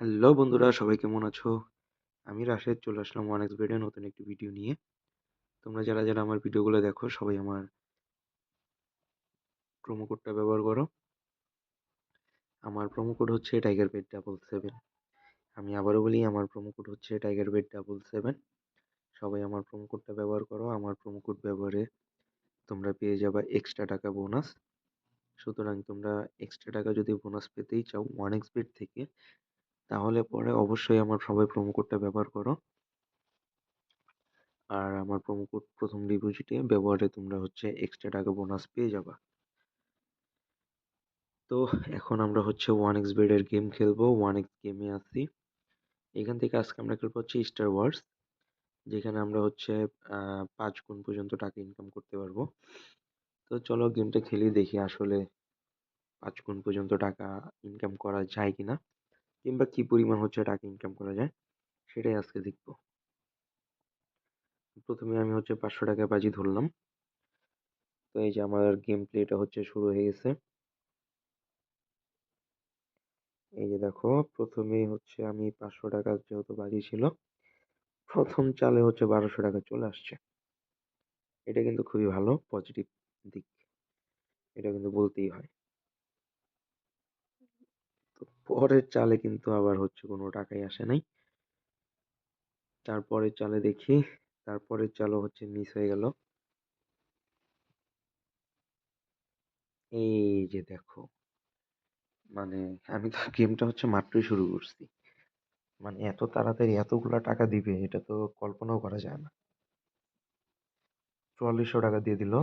Hello বন্ধুরা, সবাই কেমন আছো? আমি রাশেদ, চলে আসলাম ওয়ান এক্স বেডে নতুন একটি ভিডিও নিয়ে। তোমরা যারা যারা আমার ভিডিওগুলো দেখো, সবাই আমার প্রোমো কোডটা ব্যবহার করো। আমার প্রোমো কোড হচ্ছে টাইগার বেড ডাবল সেভেন আমি আবারও বলি, আমার প্রোমো কোড হচ্ছে টাইগার বেড ডাবল সেভেন সবাই আমার প্রোমো কোডটা ব্যবহার করো। আমার প্রোমো কোড ব্যবহারে তোমরা পেয়ে যাবে এক্সট্রা টাকা বোনাস সুতরাং তোমরা এক্সট্রা টাকা যদি বোনাস পেতেই চাও ওয়ান এক্স বেড থেকে তাহলে পরে অবশ্যই আমার সবাই প্রোমো কোডটা ব্যবহার করো। আর আমার প্রোমো কোড প্রথম ডিপোজিটে ব্যবহারে তোমরা হচ্ছে এক্সট্রা টাকা বোনাস পেয়ে যাবা। তো এখন আমরা হচ্ছে ওয়ান এক্স বেডের গেম খেলব ওয়ান এক্স গেমে আছি এখান থেকে আজকে আমরা খেলব হচ্ছে স্টার ওয়ার্স যেখানে আমরা হচ্ছে পাঁচ গুণ পর্যন্ত টাকা ইনকাম করতে পারব। তো চলো গেমটা খেলি, দেখি আসলে পাঁচ গুণ পর্যন্ত টাকা ইনকাম করা যায় কিনা। কিংবা কি পরিমাণ হচ্ছে টাকা ইনকাম করা যায়, সেটাই আজকে দেখব। প্রথমে আমি হচ্ছে পাঁচশো টাকা বাজি ধরলাম। তো এই যে আমার গেম প্লেটা হচ্ছে শুরু হয়ে গেছে। এই যে দেখো, প্রথমে হচ্ছে আমি পাঁচশো টাকা যেহেতু বাজি ছিল, প্রথম চালে হচ্ছে বারোশো টাকা চলে আসছে। এটা কিন্তু খুবই ভালো পজিটিভ দিক। এটা কিন্তু বলতেই হয়। পরের চালে কিন্তু আবার হচ্ছে কোনো টাকাই আসে নাই। তারপরের চালে দেখি, তারপরের চালও হচ্ছে মিস হয়ে গেল। এই যে দেখো মানে আমি তো গেমটা হচ্ছে মাত্রই শুরু করছি। মানে এত তাড়াতাড়ি এতগুলা টাকা দিবে, এটা তো কল্পনাও করা যায় না। চুয়াল্লিশশো টাকা দিয়ে দিল।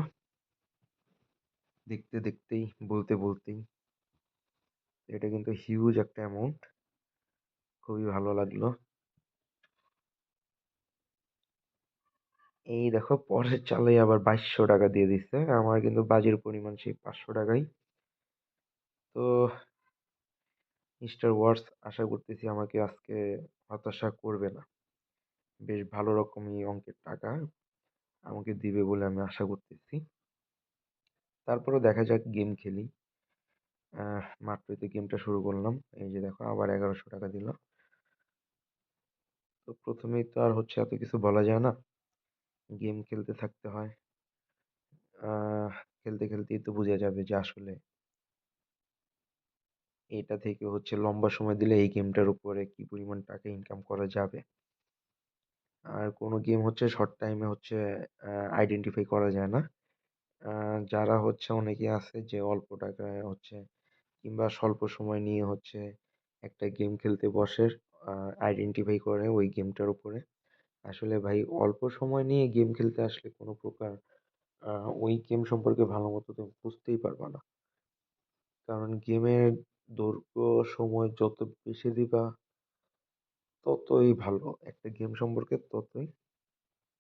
দেখতে দেখতেই, বলতে বলতেই এটা কিন্তু হিউজ একটা অ্যামাউন্ট খুবই ভালো লাগল। এই দেখো, পরের চালে আবার বাইশশো টাকা দিয়ে দিচ্ছে। আমার কিন্তু বাজির পরিমাণ সেই পাঁচশো টাকাই। তো মিস্টার ওয়ার্স আশা করতেছি আমাকে আজকে হতাশা করবে না। বেশ ভালো রকমই অঙ্কের টাকা আমাকে দিবে বলে আমি আশা করতেছি। তারপরে দেখা যাক গেম খেলি। মাত্রই গেমটা শুরু করলাম। এই যে দেখো, আবার এগারোশো টাকা দিল। তো প্রথমেই তো আর হচ্ছে এত কিছু বলা যায় না। গেম খেলতে থাকতে হয়। খেলতে খেলতেই তো বোঝা যাবে যে আসলে এটা থেকে হচ্ছে লম্বা সময় দিলে এই গেমটার উপরে কি পরিমাণ টাকা ইনকাম করা যাবে। আর কোনো গেম হচ্ছে শর্ট টাইমে হচ্ছে আইডেন্টিফাই করা যায় না। যারা হচ্ছে অনেকে আছে যে অল্প টাকায় হচ্ছে কিংবা স্বল্প সময় নিয়ে হচ্ছে একটা গেম খেলতে বসে আইডেন্টিফাই করে ওই গেমটার উপরে। আসলে ভাই অল্প সময় নিয়ে গেম খেলতে আসলে কোনো প্রকার ওই গেম সম্পর্কে ভালো মতো তুমি বুঝতেই পারবা না। কারণ গেমের দৈর্ঘ্য, সময় যত বেশি দিবা, ততই ভালো। একটা গেম সম্পর্কে ততই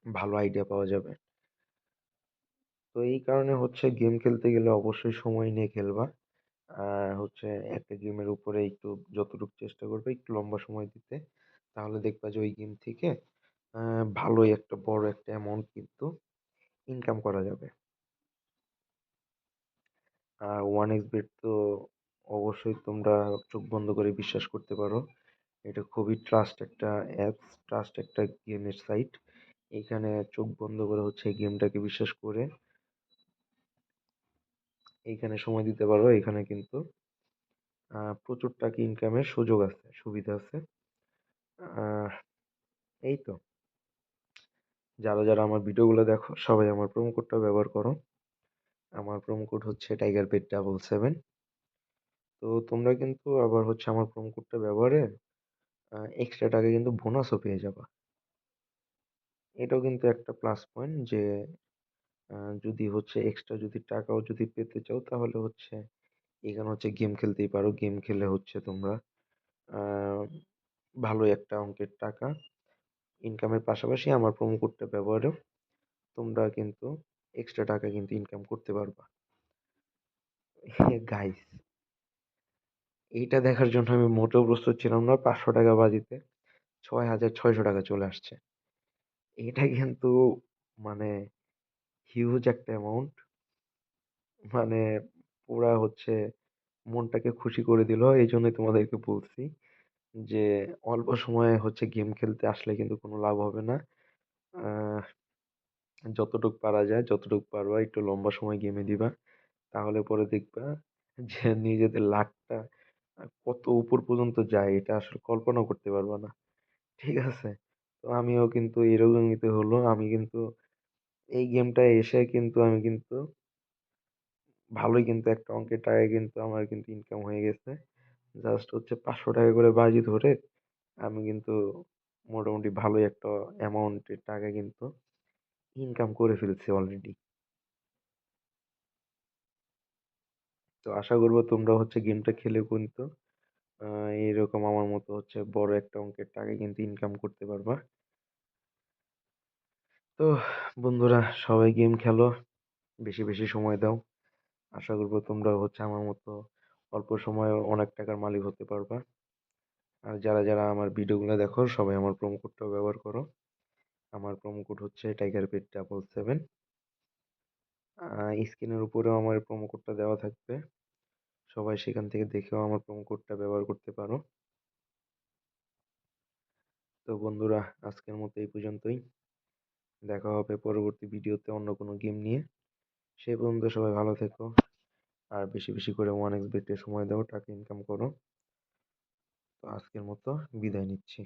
ভালো আইডিয়া পাওয়া যাবে। তো এই কারণে হচ্ছে গেম খেলতে গেলে অবশ্যই সময় নিয়ে খেলবা। আর হচ্ছে একটা গেমের উপরে একটু যতটুকু চেষ্টা করবে একটু লম্বা সময় দিতে, তাহলে দেখবা যে ওই গেম থেকে ভালোই একটা বড় একটা অ্যামাউন্ট কিন্তু ইনকাম করা যাবে। আর ওয়ান এক্স বেট তো অবশ্যই তোমরা চোখ বন্ধ করে বিশ্বাস করতে পারো। এটা খুবই ট্রাস্ট একটা অ্যাপস ট্রাস্ট একটা গেমের সাইট এখানে চোখ বন্ধ করে হচ্ছে গেমটাকে বিশ্বাস করে এইখানে সময় দিতে পারো। এখানে কিন্তু প্রচুর টাকা ইনকামের সুযোগ আছে, সুবিধা আছে। এই তো। যারা যারা আমার ভিডিওগুলো দেখো, সবাই আমার প্রোমো কোডটা ব্যবহার করো। আমার প্রোমো কোড হচ্ছে টাইগার পেট ডাবল সেভেন তো তোমরা কিন্তু আবার হচ্ছে আমার প্রোমো কোডটা ব্যবহারে এক্সট্রা টাকা কিন্তু বোনাসও পেয়ে যাবা। এটাও কিন্তু একটা প্লাস পয়েন্ট যে যদি হচ্ছে এক্সট্রা যদি টাকাও যদি পেতে চাও, তাহলে হচ্ছে এখানে হচ্ছে গেম খেলতেই পারো। গেম খেলে হচ্ছে তোমরা ভালো একটা অঙ্কের টাকা ইনকামের পাশাপাশি আমার প্রোমো কোডটা ব্যবহারেও তোমরা কিন্তু এক্সট্রা টাকা কিন্তু ইনকাম করতে পারবা। গাইস এইটা দেখার জন্য আমি মোটেও প্রস্তুত ছিলাম না। পাঁচশো টাকা বাজিতে ছয় হাজার ছয়শো টাকা চলে আসছে। এটা কিন্তু মানে হিউজ একটা অ্যামাউন্ট মানে পুরা হচ্ছে মনটাকে খুশি করে দিল এই জন্যই তোমাদেরকে বলছি যে অল্প সময়ে হচ্ছে গেম খেলতে আসলে কিন্তু কোনো লাভ হবে না। যতটুক পারা যায়, যতটুক পারবা একটু লম্বা সময় গেমে দিবা। তাহলে পরে দেখবা যে নিজেদের লাকটা কত উপর পর্যন্ত যায় এটা আসলে কল্পনাও করতে পারবা না। ঠিক আছে? তো আমিও কিন্তু এরকমই তো হলো। আমি কিন্তু এই গেমটায় এসে কিন্তু আমি কিন্তু ভালোই কিন্তু একটা অঙ্কের টাকা কিন্তু আমার কিন্তু ইনকাম হয়ে গেছে। জাস্ট হচ্ছে ৳৫০০ করে বাজি ধরে আমি কিন্তু মোটামুটি ভালোই একটা অ্যামাউন্টের টাকা কিন্তু ইনকাম করে ফেলছি অলরেডি। তো আশা করব তোমরা হচ্ছে গেমটা খেলে কিন্তু এরকম আমার মতো হচ্ছে বড় একটা অঙ্কের টাকা কিন্তু ইনকাম করতে পারবা। তো বন্ধুরা সবাই গেম খেলো, বেশি, বেশি সময় দাও। আশা করব তোমরাও হচ্ছে আমার মতো অল্প সময়ে অনেক টাকার মালিক হতে পারবা। আর যারা, যারা আমার ভিডিওগুলো দেখো সবাই আমার প্রোমো কোডটাও ব্যবহার করো। আমার প্রোমো কোড হচ্ছে tigerpet777 সেভেন স্ক্রিনের উপরেও আমার প্রোমো কোডটা দেওয়া থাকবে। সবাই সেখান থেকে দেখেও আমার প্রোমো কোডটা ব্যবহার করতে পারো। তো বন্ধুরা আজকের মতো এই পর্যন্তই। দেখা হবে পরবর্তী ভিডিওতে অন্য কোনো গেম নিয়ে। সে পর্যন্ত সবাই ভালো থেকো। আর বেশি, বেশি করে ওয়ান এক্স বেটে সময় দাও, টাকা ইনকাম করো। তো আজকের মতো বিদায় নিচ্ছি।